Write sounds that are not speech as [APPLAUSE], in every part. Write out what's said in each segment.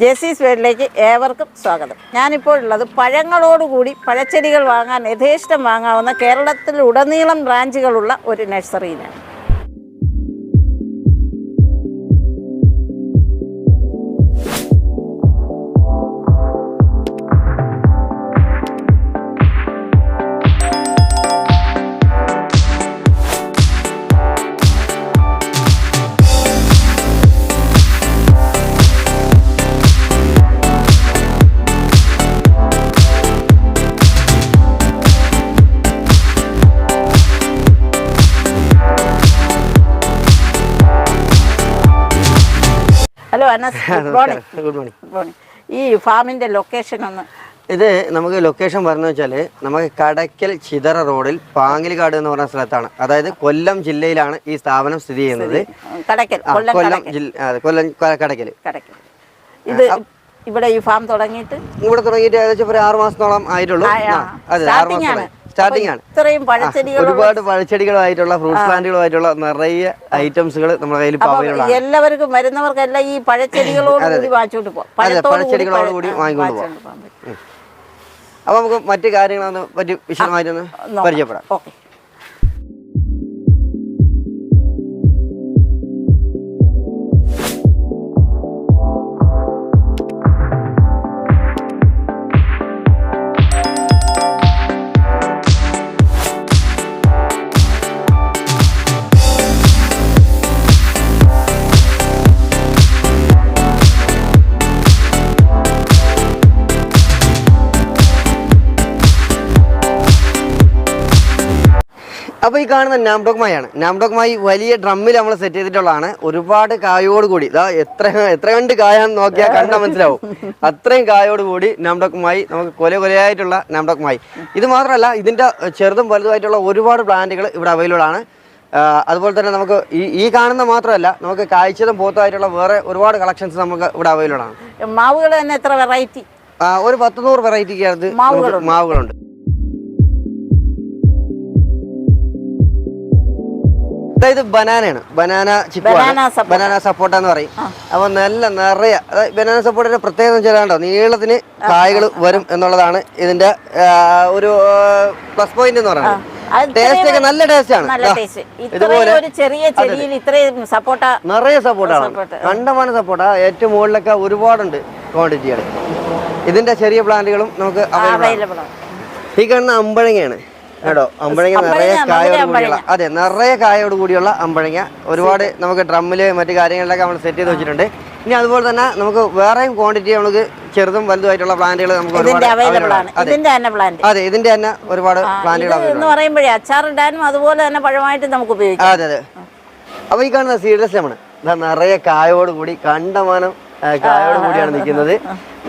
ജെസീസ് വേഡിലേക്ക് ഏവർക്കും സ്വാഗതം. ഞാനിപ്പോൾ ഉള്ളത് പഴങ്ങളോടുകൂടി പഴച്ചെടികൾ വാങ്ങാൻ യഥേഷ്ടം വാങ്ങാവുന്ന കേരളത്തിൽ ഉടനീളം ബ്രാഞ്ചുകളുള്ള ഒരു നഴ്സറിയിലാണ്. Hello Anas [LAUGHS] good morning. Good morning. Good morning. ഈ ഫാമിന്റെ ലൊക്കേഷൻ ഒന്ന്. ഇത് നമുക്ക് ലൊക്കേഷൻ പറഞ്ഞു വെച്ചാൽ നമുക്ക് കടയ്ക്കൽ ചിതറ റോഡിൽ പാങ്ങിലിക്കാട് എന്ന് പറഞ്ഞ സ്ഥലത്താണ്. അതായത് കൊല്ലം ജില്ലയിലാണ് ഈ സ്ഥാപനം സ്ഥിതി ചെയ്യുന്നത്. കൊല്ലം ജില്ല കൊല്ലം കടയ്ക്കൽ. ഇത് ഇവിടെ ഈ ഫാം തുടങ്ങിയിട്ട്? ഇവിടെ തുടങ്ങിയിട്ട് ഏകദേശം ഒരു ആറ് മാസത്തോളം ആയിട്ടുള്ളൂ. അതെ ആറ് മാസത്തോളം സ്റ്റാർട്ടിംഗ് ആണ്. ഇത്രയും പഴച്ചെടികൾ ഒരുപാട് പഴച്ചെടികളായിട്ടുള്ള ഫ്രൂട്ട്സ് പ്ലാന്റുകളായിട്ടുള്ള നിറയെ ഐറ്റംസുകൾ നമ്മുടെ കയ്യിൽ ഇപ്പോൾ എല്ലാവർക്കും വരുന്നവർക്കെല്ലാം ഈ പഴച്ചെടികളോട് കൂടി വാങ്ങിച്ചോണ്ട് പോകാം അപ്പൊ കൂടി പഴച്ചെടികളോട് പഴ- കൂടി വാങ്ങിക്കൊണ്ട് പോകാൻ അപ്പോൾ നമുക്ക് മറ്റു കാര്യങ്ങളൊന്ന് പറ്റി വിശദമായിട്ടൊന്ന്. പരിചയപ്പെടാം. ഓക്കെ. അപ്പോൾ ഈ കാണുന്ന നാംഡോക് മായാണ് നാംഡോക് മായി വലിയ ഡ്രമ്മിൽ നമ്മൾ സെറ്റ് ചെയ്തിട്ടുള്ളതാണ്. ഒരുപാട് കായോട് കൂടി. ഇതാ എത്ര എത്ര കണ്ട് കായാന്ന് നോക്കിയാൽ കണ്ടാൽ മനസ്സിലാവും. അത്രയും കായോട് കൂടി നാംഡോക് മായി നമുക്ക് കൊല കൊലയായിട്ടുള്ള നാംഡോക് മായി ഇത് മാത്രമല്ല ഇതിന്റെ ചെറുതും വലുതുമായിട്ടുള്ള ഒരുപാട് പ്ലാന്റുകൾ ഇവിടെ അവൈലബിൾ ആണ്. അതുപോലെ തന്നെ നമുക്ക് ഈ ഈ കാണുന്ന മാത്രമല്ല നമുക്ക് കാഴ്ചതും പോത്തമായിട്ടുള്ള വേറെ ഒരുപാട് കളക്ഷൻസ് നമുക്ക് ഇവിടെ അവൈലബിൾ ആണ്. മാവുകൾ തന്നെ എത്ര വെറൈറ്റി ഒരു പത്ത് നൂറ് വെറൈറ്റിക്ക് മാവുകളുണ്ട്. അതായത് ബനാനയാണ്. Banana chip banana sapota. എന്ന് പറയും. അപ്പൊ നല്ല നിറയെ അതായത് ബനാന സപ്പോട്ടയുടെ പ്രത്യേകത വെച്ചാൽ കണ്ടോ നീളത്തിന് കായകൾ വരും എന്നുള്ളതാണ് ഇതിന്റെ ഒരു പ്ലസ് പോയിന്റ് എന്ന് പറയുന്നത്. ടേസ്റ്റ് ഒക്കെ നല്ല ടേസ്റ്റ് ആണ്. ഇതുപോലെ ചെറിയ ചെടിയിൽ ഇത്രയും സപ്പോട്ട നിറയെ സപ്പോർട്ടാണ് സപ്പോർട്ട്. കണ്ടമാന സപ്പോർട്ടാ ഏറ്റവും മുകളിലൊക്കെ ഒരുപാടുണ്ട് ക്വാണ്ടിറ്റികൾ ഇതിന്റെ ചെറിയ പ്ലാന്റുകളും നമുക്ക് അവൈലബിൾ ആണ്. ഈ കാണുന്ന അമ്പഴങ്ങയാണ്. കേട്ടോ അമ്പഴങ്ങ നിറയെ കായോട് കൂടിയുള്ള അതെ നിറയെ കായോട് കൂടിയുള്ള അമ്പഴങ്ങ. ഒരുപാട് നമുക്ക് ഡ്രമ്മിൽ മറ്റു കാര്യങ്ങളിലൊക്കെ നമ്മൾ സെറ്റ് ചെയ്ത് വെച്ചിട്ടുണ്ട്. ഇനി അതുപോലെ തന്നെ നമുക്ക് വേറെയും ക്വാണ്ടിറ്റി നമുക്ക് ചെറുതും വലുതുമായിട്ടുള്ള പ്ലാന്റുകൾ നമുക്ക് ഒരുപാട് അതെ. ഇതിന്റെ തന്നെ ഒരുപാട് പ്ലാന്റുകൾ എന്ന് പറയുമ്പോഴേ അച്ചാറിടാനും അതുപോലെ തന്നെ പഴമായിട്ട് നമുക്ക് ഉപയോഗിക്കാം. അതെ അതെ. അപ്പൊ ഈ കാണുന്ന സീഡ്ലെസ് ലെമൺ നിറയെ കായോട് കൂടി കണ്ടമാനം കായോട് കൂടിയാണ് നിൽക്കുന്നത്.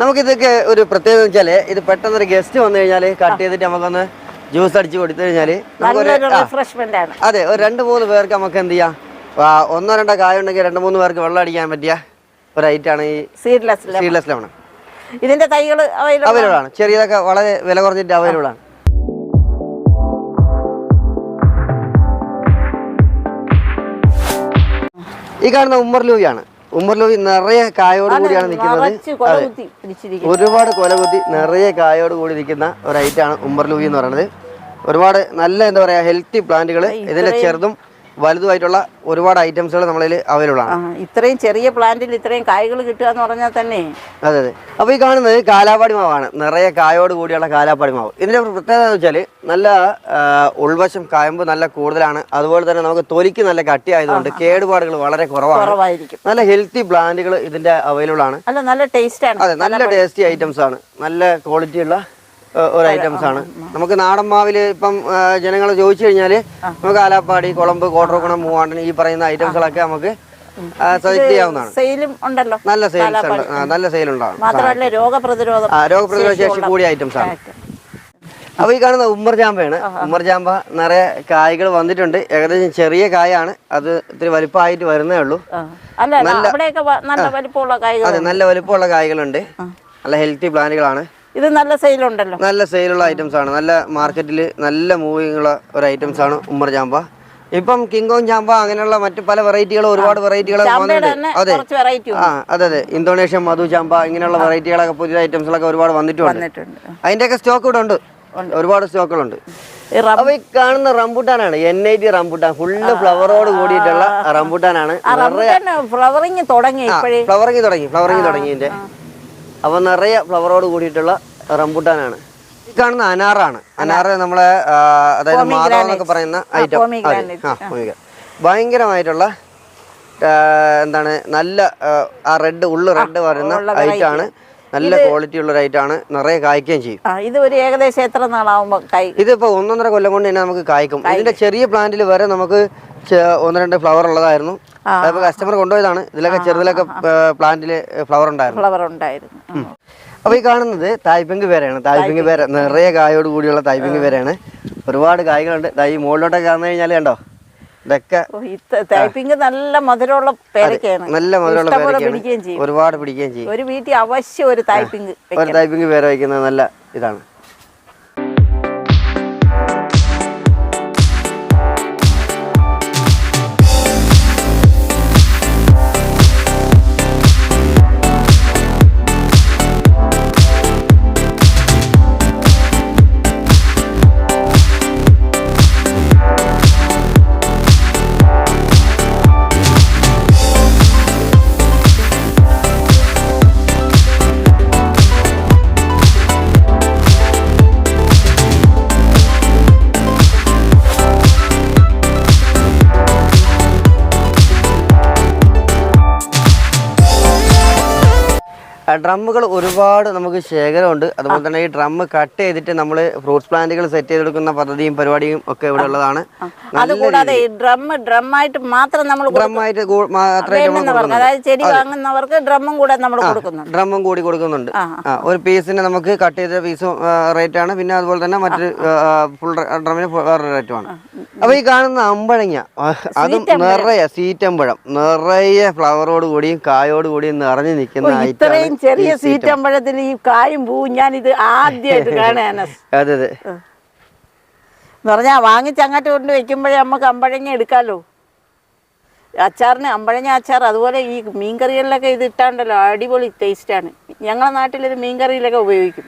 നമുക്കിതൊക്കെ ഒരു പ്രത്യേകത വെച്ചാൽ ഇത് പെട്ടെന്ന് ഒരു ഗസ്റ്റ് വന്നു കഴിഞ്ഞാൽ കട്ട് ചെയ്തിട്ട് നമുക്കൊന്ന് ജ്യൂസ് അടിച്ച് കൊടുത്തു ആണ്. അതെ ഒരു രണ്ട് മൂന്ന് പേർക്ക് നമുക്ക് എന്ത് ചെയ്യാം? ഒന്നോ രണ്ടോ കായ ഉണ്ടെങ്കിൽ രണ്ട് മൂന്ന് പേർക്ക് വെള്ളം അടിക്കാൻ പറ്റിയ ഒരു ഐറ്റാണ് ഈ സീഡ്ലെസ് സീഡ്ലെസ് ലെമൺ ഇതിന്റെ തൈകൾ അവൈലബിൾ ആണ്? ചെറിയതൊക്കെ വളരെ വില കുറഞ്ഞിട്ട് അവൈലബിൾ ആണ്. ഈ കാണുന്ന ഉമ്മർ ലൂവിയാണ് ഉമ്മർ ലൂവി നിറയെ കായോട് കൂടിയാണ് നിൽക്കുന്നത്. ഒരുപാട് കൊലകുത്തി നിറയെ കായോട് കൂടി നിൽക്കുന്ന ഒരു ഐറ്റാണ് ഉമ്മർ ലൂവി എന്ന് പറയുന്നത്. ഒരുപാട് നല്ല എന്താ പറയാ ഹെൽത്തി പ്ലാന്റുകൾ ഇതിന്റെ ചെറുതും വലുതുമായിട്ടുള്ള ഒരുപാട് ഐറ്റംസുകൾ നമ്മളിൽ അവൈലബിൾ ആണ്. ഇത്രയും ചെറിയ പ്ലാന്റിൽ ഇത്രയും കായകൾ കിട്ടുക എന്ന് പറഞ്ഞാൽ തന്നെ. അതെ അതെ. അപ്പൊ ഈ കാണുന്നത് കാലാപാടി മാവാണ്. നിറയെ കായോട് കൂടിയുള്ള കാലാപാടി മാവ്. ഇതിന്റെ പ്രത്യേകത എന്ന് വെച്ചാൽ നല്ല ഉൾവശം കായമ്പ് നല്ല കൂടുതലാണ്. അതുപോലെ തന്നെ നമുക്ക് തൊലിക്ക് നല്ല കട്ടി ആയതുകൊണ്ട് കേടുപാടുകൾ വളരെ കുറവാണ്. കുറവായിരിക്കും. നല്ല ഹെൽത്തി പ്ലാന്റുകൾ ഇതിന്റെ അവൈലബിൾ ആണ്. അല്ല നല്ല ടേസ്റ്റ് ആണ്. അതെ നല്ല ടേസ്റ്റി ഐറ്റംസ് ആണ്. നല്ല ക്വാളിറ്റി ഉള്ള ഒരു ഐറ്റംസ് ആണ്. നമുക്ക് നാടൻ മാവിൽ ഇപ്പം ജനങ്ങൾ ചോദിച്ചു കഴിഞ്ഞാൽ നമുക്ക് ആലാപ്പാടി കുളമ്പ് കോട്ടറക്കുണം മൂവാണ്ടൻ ഈ പറയുന്ന ഐറ്റംസുകളൊക്കെ നമുക്ക് സജക്ട് ചെയ്യാവുന്നതാണ് സെയിലും ഉണ്ടല്ലോ? നല്ല സെയിൽസ് ഉണ്ട്. നല്ല സെയിൽ ഉണ്ടാവും മാത്രമല്ല രോഗപ്രതിരോധം രോഗപ്രതിരോധ ശേഷി കൂടിയ ഐറ്റംസ് ആണ്. അപ്പൊ ഈ കാണുന്ന ഉമ്മർ ജാമ്പയാണ് ഉമ്മർ ജാമ്പ നിറയെ കായ്കൾ വന്നിട്ടുണ്ട്. ഏകദേശം ചെറിയ കായാണ്. അത് ഇത്തിരി വലിപ്പമായിട്ട് വരുന്നേ ഉള്ളൂ. നല്ല അതെ നല്ല വലിപ്പമുള്ള കായ്കളുണ്ട്. നല്ല ഹെൽത്തി പ്ലാന്റുകളാണ്. ഇത് നല്ല സെയിലുണ്ടല്ലോ. നല്ല സെയിലുള്ള ഐറ്റംസ് ആണ് നല്ല മാർക്കറ്റിൽ നല്ല മൂവിങ് ഉള്ള ഒരു ഐറ്റംസ് ആണ് ഉമ്മർ ചാമ്പ ഇപ്പം കിങ്കോങ് ചാമ്പ അങ്ങനെയുള്ള മറ്റ് പല വെറൈറ്റികളും ഒരുപാട് വെറൈറ്റികൾ അതെ. ആ അതെ അതെ. ഇന്തോനേഷ്യൻ മധു ചാമ്പ ഇങ്ങനെയുള്ള വെറൈറ്റികളൊക്കെ പുതിയ ഐറ്റംസുകളൊക്കെ ഒരുപാട് വന്നിട്ടുണ്ട്. അതിന്റെയൊക്കെ സ്റ്റോക്ക് ഇവിടെ ഉണ്ട്. ഒരുപാട് സ്റ്റോക്കുകളുണ്ട്. അപ്പൊ ഈ കാണുന്ന റംബുട്ടാനാണ് N I T rambutan. Full ഫ്ലവറോട് കൂടിയിട്ടുള്ള റംബുട്ടാനാണ്. ഫ്ലവറിങ് തുടങ്ങി ഫ്ലവറിങ് തുടങ്ങി ഫ്ലവറിങ് തുടങ്ങി അപ്പൊ നിറയെ ഫ്ലവറോട് കൂടിയിട്ടുള്ള റംബുട്ടാനാണ്. ഈ കാണുന്ന അനാറാണ്. അനാറ് നമ്മളെ അതായത് മാധവ എന്നൊക്കെ പറയുന്ന ഐറ്റം. ഭയങ്കരമായിട്ടുള്ള എന്താണ് നല്ല ആ, റെഡ് ഉള്ളു റെഡ് വരുന്ന ഐറ്റം ആണ്. നല്ല ക്വാളിറ്റി ഉള്ള ആണ്. നിറയെ കായ്ക്കുകയും ചെയ്യും. ഇത് ഒരു ഏകദേശം എത്ര നാളാവുമ്പോൾ ഇതിപ്പോ ഒന്നൊന്നര കൊല്ലം കൊണ്ട് തന്നെ നമുക്ക് കായ്ക്കും. ഇതിന്റെ ചെറിയ പ്ലാന്റിൽ വരെ നമുക്ക് ഒന്ന് രണ്ട് ഫ്ലവർ ഉള്ളതായിരുന്നു. അതിപ്പോ കസ്റ്റമർ കൊണ്ടുപോയതാണ്. ഇതിലൊക്കെ ചെറുതിലൊക്കെ പ്ലാന്റിൽ ഫ്ലവർ ഉണ്ടായിരുന്നു. ഫ്ലവർ ഉണ്ടായിരുന്നു. അപ്പൊ ഈ കാണുന്നത് തായ്പിങ്ക് പേരാണ് തായ്പിങ്ക് പേര നിറയെ കായോട് കൂടിയുള്ള തായ്പിങ്ക് പേരാണ് ഒരുപാട് കായ്കളുണ്ട്. ഈ മുകളിലോട്ടൊക്കെ വന്നു കഴിഞ്ഞാൽ കണ്ടോ? ഇതൊക്കെ ടൈപ്പിംഗ് നല്ല മധുരമുള്ള പേരൊക്കെയാണ്. നല്ല മധുരമുള്ള പേരൊക്കെയാണ്. ഒരുപാട് പിടിക്കുകയും ചെയ്യും. ഒരു വീട്ടിൽ അവശ്യം ഒരു ടൈപ്പിംഗ് ഒരു തായ്പിങ് പേര വയ്ക്കുന്നത് നല്ല ഇതാണ്. ഡ്രമ്മുകൾ ഒരുപാട് നമുക്ക് ശേഖരമുണ്ട്. അതുപോലെ തന്നെ ഈ ഡ്രം കട്ട് ചെയ്തിട്ട് നമ്മൾ ഫ്രൂട്ട്സ് പ്ലാന്റുകൾ സെറ്റ് ചെയ്തെടുക്കുന്ന പദ്ധതിയും പരിപാടിയും ഒക്കെ ഇവിടെ ഉള്ളതാണ്. അതുകൂടാതെ ഈ ഡ്രം ഡ്രമ്മായിട്ട് മാത്രം നമ്മൾ ഡ്രമ്മായിട്ട് അതായത് ചെടി വാങ്ങുന്നവർക്ക് ഡ്രമ്മും കൂടെ നമ്മൾ കൊടുക്കുന്നു ഡ്രമ്മും കൂടി കൊടുക്കുന്നുണ്ട്. ഒരു പീസിന് നമുക്ക് കട്ട് ചെയ്ത പീസും റേറ്റ് ആണ് പിന്നെ അതുപോലെ തന്നെ മറ്റൊരു ഫുൾ ഡ്രമ്മിന് വേറൊരു റേറ്റുമാണ്. അപ്പൊ ഈ കാണുന്ന അമ്പഴങ്ങ അതും നിറയെ സീറ്റമ്പഴം നിറയെ ഫ്ലവറോട് കൂടിയും കായോട് കൂടിയും നിറഞ്ഞു നിൽക്കുന്ന ഇത്രയും ചെറിയ സീറ്റമ്പഴത്തിന് ഈ കായും പൂവും ഞാൻ ഇത് ആദ്യമായിട്ട് [LAUGHS] കാണാനസ് അതെ അതെ. എന്ന് പറഞ്ഞാൽ വാങ്ങിച്ച് അങ്ങോട്ട് കൊണ്ട് വെക്കുമ്പോഴേ നമുക്ക് അമ്പഴങ്ങ എടുക്കാമല്ലോ അച്ചാറിന് അമ്പഴങ്ങ അച്ചാർ അതുപോലെ ഈ മീൻകറികളിലൊക്കെ ഇത് ഇട്ടാണ്ടല്ലോ അടിപൊളി ടേസ്റ്റാണ് ഞങ്ങളെ നാട്ടിലൊരു മീൻകറിയിലൊക്കെ ഉപയോഗിക്കും.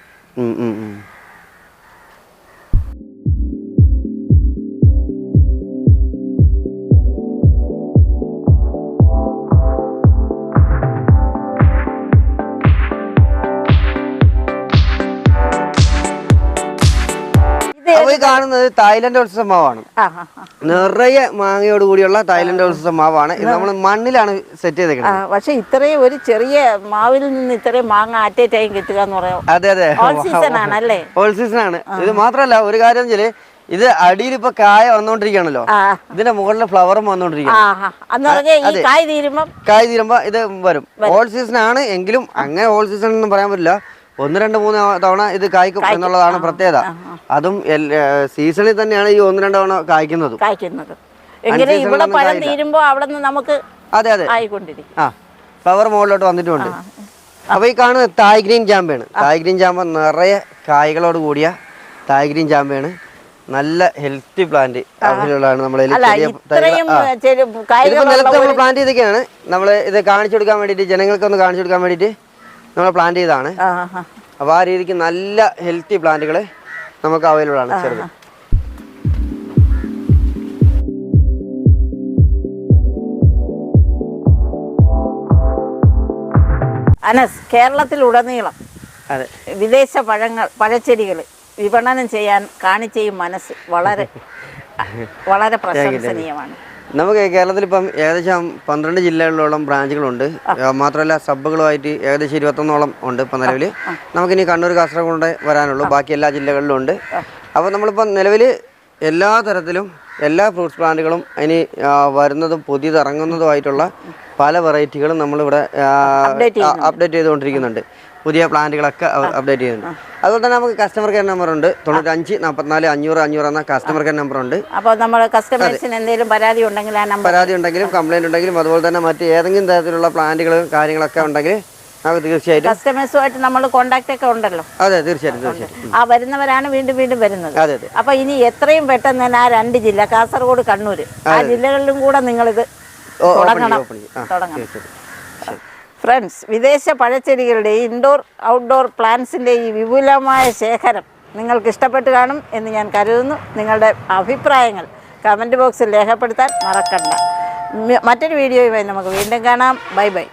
ഇത് കാണുന്നത് തായ്ലൻഡ് ഉത്സവ മാവാണ്. നിറയെ മാങ്ങയോട് കൂടിയുള്ള തായ്ലൻഡ് ഉത്സവ മാവാണ് ഇത് നമ്മൾ മണ്ണിലാണ് സെറ്റ് ചെയ്തേക്കുന്നത് പക്ഷെ ഇത്രയും ഒരു ചെറിയ മാവിൽ നിന്ന് ഇത്രയും മാങ്ങ അറ്റ് എ ടൈം കിട്ടുക എന്ന് പറയാം. അതെ അതെ. ഹോൾ സീസൺ ഓൾ സീസൺ ആണ്. ഇത് മാത്രല്ല ഒരു കാര്യം വെച്ചാൽ ഇത് അടിയിൽ ഇപ്പൊ കായ വന്നോണ്ടിരിക്കുകയാണല്ലോ. ഇതിന്റെ മുകളിലെ ഫ്ലവറും വന്നോണ്ടിരിക്കും വന്നോണ്ടിരിക്കുകയാണ്. ആ. അന്ന് കായ് തീരുമ്പം കായ് തീരുമ്പോ ഇത് വരും. ഹോൾ സീസൺ ആണ് എങ്കിലും അങ്ങനെ ഹോൾ സീസൺ ഒന്നും പറയാൻ പറ്റില്ല. ഒന്ന് രണ്ട് മൂന്ന് തവണ ഇത് കായ്ക്കും എന്നുള്ളതാണ് പ്രത്യേകത. അതും സീസണിൽ തന്നെയാണ് ഈ ഒന്ന് രണ്ട് തവണ കായ്ക്കുന്നതും. കായ്ക്കുന്നത്. എങ്കിലും ഇവിടെ പഴം തീരുമ്പോ അവിടെ നിന്ന് നമുക്ക് അതെ അതെ. ആയിക്കൊണ്ടിരിക്കും. ആ ഫ്ലവർ മുകളിലോട്ട് വന്നിട്ടുണ്ട്. അപ്പൊ ഈ കാണുന്നത് തായ് ഗ്രീൻ ചാമ്പയാണ് തായ് ഗ്രീൻ ചാമ്പ നിറയെ കായ്കളോട് കൂടിയ തായ് ഗ്രീൻ ചാമ്പയാണ് നല്ല ഹെൽത്തി പ്ലാന്റ് അവൈലബിളാണ് നമ്മളെ നിലത്ത് നമ്മൾ പ്ലാന്റ് ചെയ്തൊക്കെയാണ് നമ്മൾ ഇത് കാണിച്ചു കൊടുക്കാൻ വേണ്ടിയിട്ട് ജനങ്ങൾക്കൊന്ന് കാണിച്ചു കൊടുക്കാൻ വേണ്ടിയിട്ട് നമ്മൾ പ്ലാന്റ് ചെയ്തതാണ്. അപ്പൊ ആ അപ്പോൾ ആ രീതിക്ക് നല്ല ഹെൽത്തി പ്ലാന്റുകൾ നമുക്ക് അവൈലബിൾ ആണ് ചെറുത്. അനസ് കേരളത്തിലുടനീളം അതെ. വിദേശ പഴങ്ങൾ പഴച്ചെടികൾ വിപണനം ചെയ്യാൻ കാണിച്ച ഈ മനസ്സ് വളരെ [LAUGHS] വളരെ പ്രശംസനീയമാണ്. നമുക്ക് കേരളത്തിൽ ഇപ്പം ഏകദേശം പന്ത്രണ്ട് ജില്ലകളിലോളം ബ്രാഞ്ചുകളുണ്ട്. മാത്രമല്ല സബ്ബുകളുമായിട്ട് ഏകദേശം ഇരുപത്തൊന്നോളം ഉണ്ട് ഇപ്പം നിലവിൽ. നമുക്കിനി കണ്ണൂർ കാസർഗോഡ് വരാനുള്ളൂ ബാക്കി എല്ലാ ജില്ലകളിലും ഉണ്ട്. അപ്പോൾ നമ്മളിപ്പം നിലവിൽ എല്ലാ തരത്തിലും എല്ലാ ഫ്രൂട്ട്സ് പ്ലാന്റുകളും ഇനി വരുന്നതും പുതിയതിറങ്ങുന്നതുമായിട്ടുള്ള പല വെറൈറ്റികളും നമ്മളിവിടെ അപ്ഡേറ്റ് ചെയ്തുകൊണ്ടിരിക്കുന്നുണ്ട്. പുതിയ പ്ലാന്റുകളൊക്കെ അപ്ഡേറ്റ് ചെയ്യുന്നുണ്ട്. അതുകൊണ്ട് തന്നെ നമുക്ക് കസ്റ്റമർ കെയർ നമ്പർ ഉണ്ട്. തൊണ്ണൂറ്റഞ്ച് നാൽപ്പത്തിനാല് അഞ്ഞൂറ് അഞ്ഞൂറ് എന്ന കസ്റ്റമർ കെയർ നമ്പർ ഉണ്ട്. അപ്പോൾ നമ്മൾ കസ്റ്റമേഴ്സിന് എന്തെങ്കിലും പരാതി ഉണ്ടെങ്കിൽ ആ നമ്പർ പരാതി ഉണ്ടെങ്കിലും കംപ്ലൈന്റ് ഉണ്ടെങ്കിലും അതുപോലെ തന്നെ മറ്റ് ഏതെങ്കിലും തരത്തിലുള്ള പ്ലാന്റുകളും കാര്യങ്ങളൊക്കെ ഉണ്ടെങ്കിൽ നമുക്ക് തീർച്ചയായിട്ടും കസ്റ്റമേഴ്സുമായിട്ട് നമ്മൾ കോണ്ടാക്ട് ഒക്കെ ഉണ്ടല്ലോ. അതെ തീർച്ചയായിട്ടും തീർച്ചയായിട്ടും. ആ വരുന്നവരാണ് വീണ്ടും വീണ്ടും വരുന്നത്. അതെ അതെ. അപ്പൊ ഇനി എത്രയും പെട്ടെന്ന് തന്നെ ആ രണ്ട് ജില്ല കാസർഗോഡ് കണ്ണൂർ ആ ജില്ലകളിലും കൂടെ നിങ്ങളിത് തുടങ്ങണം. തുടങ്ങണം. ഫ്രണ്ട്സ് വിദേശ പഴച്ചെടികളുടെ ഇൻഡോർ ഔട്ട്ഡോർ പ്ലാന്റ്സിന്റെ ഈ വിപുലമായ ശേഖരം നിങ്ങൾക്ക് ഇഷ്ടപ്പെട്ട് കാണും എന്ന് ഞാൻ കരുതുന്നു. നിങ്ങളുടെ അഭിപ്രായങ്ങൾ കമന്റ് ബോക്സിൽ രേഖപ്പെടുത്താൻ മറക്കണ്ട. മറ്റൊരു വീഡിയോയുമായി നമുക്ക് വീണ്ടും കാണാം. Bye bye